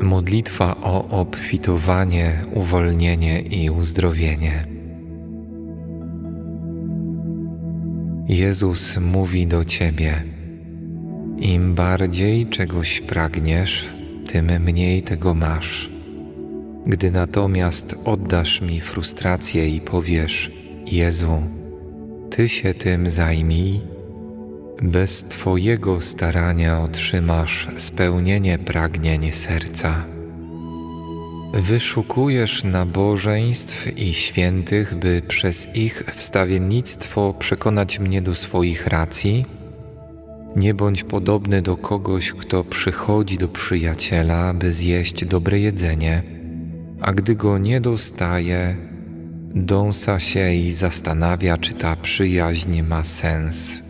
Modlitwa o obfitowanie, uwolnienie i uzdrowienie. Jezus mówi do ciebie: Im bardziej czegoś pragniesz, tym mniej tego masz. Gdy natomiast oddasz mi frustrację i powiesz: Jezu, Ty się tym zajmij, bez Twojego starania otrzymasz spełnienie pragnień serca. Wyszukujesz nabożeństw i świętych, by przez ich wstawiennictwo przekonać mnie do swoich racji? Nie bądź podobny do kogoś, kto przychodzi do przyjaciela, by zjeść dobre jedzenie, a gdy go nie dostaje, dąsa się i zastanawia, czy ta przyjaźń ma sens.